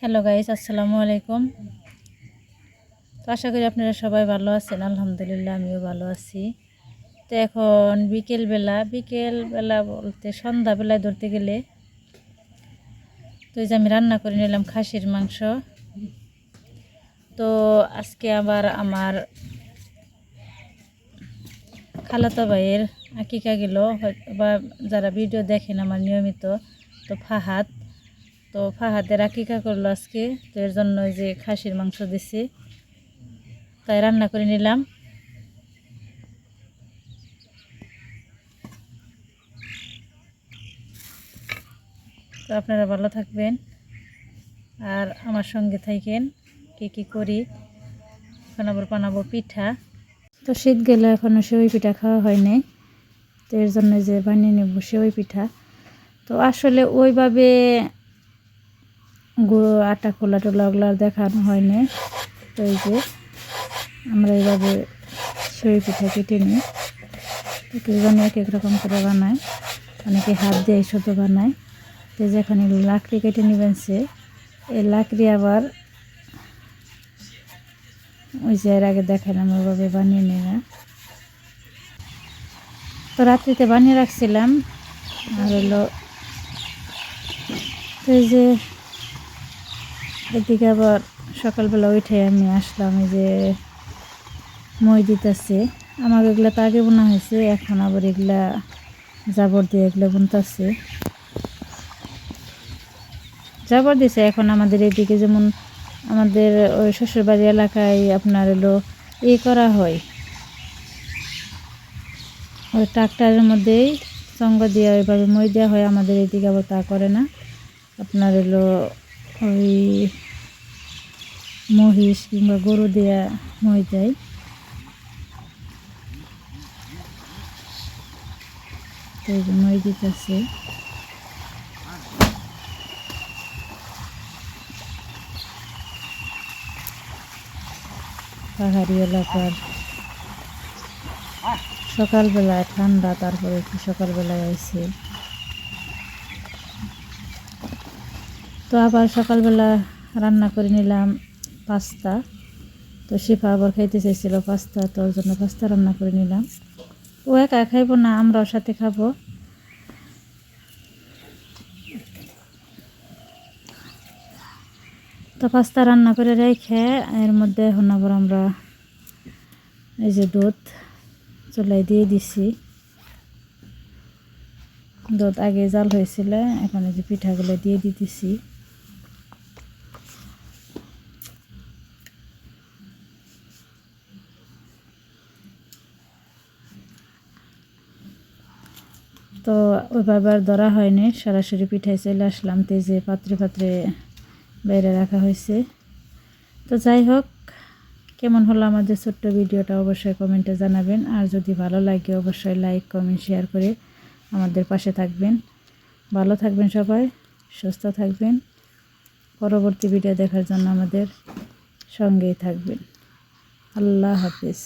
Hello guys, আসসালামু আলাইকুম। তো আশা করি আপনারা সবাই ভালো আছেন, আলহামদুলিল্লাহ আমিও ভালো আছি। তো এখন বিকেলবেলা বিকেলবেলা বলতে সন্ধ্যাবেলায় ধরতে গেলে, তো এই যে আমি রান্না করে নিলাম খাসির মাংস। তো আজকে আবার আমার খালাতো ভাইয়ের আকিকা গেল বা যারা ভিডিও দেখেন আমার নিয়মিত, তো ফাহাদ। তো ফাহাদের আকিকা করল আজকে, তো এর জন্য যে খাসির মাংস দিছি। তাই রান্না করে নিলাম। তো আপনারা ভালো থাকবেন। আর আমার সঙ্গে থাকেন, কী কী করি এখন আবার বানাবো পিঠা। তো শীত গেলে এখনও সেওই পিঠা খাওয়া হয়নি তো এর জন্য যে বানিয়ে নেব সেওই পিঠা। তো আসলে ওইভাবে গুঁড়ো আটা খোলা টোলা ওগুলো দেখানো হয়নি। তো এই যে, আমরা এইভাবে সেওই পিঠা কেটে নিই। তো কেউ জানি এক এক রকম করে বানায়। অনেকে হাত দিয়ে শুধু বানায়। তো যেখানে লাকড়ি কেটে নেবেন সে, এই লাকড়ি আবার ওই যে এর আগে দেখালাম ওইভাবে বানিয়ে নেওয়া তো রাত্রিতে বানিয়ে রাখছিলাম। আর হলো, তো এই যে এদিকে আবার সকালবেলা উঠে আমি আসলাম, এই যে মই দিতেছে। আমার এগুলো তো আগে বোনা হয়েছে, এখন আবার এগুলা জাবর দিয়ে এগুলো বুনতেছে। জাবর দিছে, এখন আমাদের এদিকে যেমন আমাদের ওই শ্বশুরবাড়ি এলাকায় আপনার হলো ই করা হয়। ওই ট্রাক্টারের মধ্যেই সঙ্গ দিয়ে ওইভাবে মই দেওয়া হয়, আমাদের এদিকে আবার তা করে না। আপনার হলো ওই মহিষ কিংবা গরু দেয়া মই দেয় তো পাহাড়ি এলাকার সকালবেলায় ঠান্ডা, তারপরে একটু সকালবেলায় আইছে। তো আবার সকালবেলা রান্না করে নিলাম। পাস্তা। তো শিফা আবার খাইতে চাইছিল পাস্তা, তো ওর জন্য পাস্তা রান্না করে নিলাম। ও একা খাইবো না, আমরাও সাথে খাব। তো পাস্তা রান্না করে রেখে এর মধ্যে এখন আবার আমরা এই যে দুধ চুলাই দিয়ে দিছি। দুধ আগে জাল হয়েছিল, এখন এই যে পিঠাগুলো দিয়ে দিতেছি। তো ওইভাবে আর ধরা হয়নি, সরাসরি পিঠায় চলে আসলাম, তো এই যে পাত্রে পাত্রে বাইরে রাখা হয়েছে। তো যাই হোক, কেমন হলো আমাদের ছোট্ট ভিডিওটা অবশ্যই কমেন্টে জানাবেন, আর যদি ভালো লাগে অবশ্যই লাইক, কমেন্ট, শেয়ার করে আমাদের পাশে থাকবেন। ভালো থাকবেন সবাই, সুস্থ থাকবেন। পরবর্তী ভিডিও দেখার জন্য আমাদের সঙ্গেই থাকবেন। আল্লাহ হাফিজ।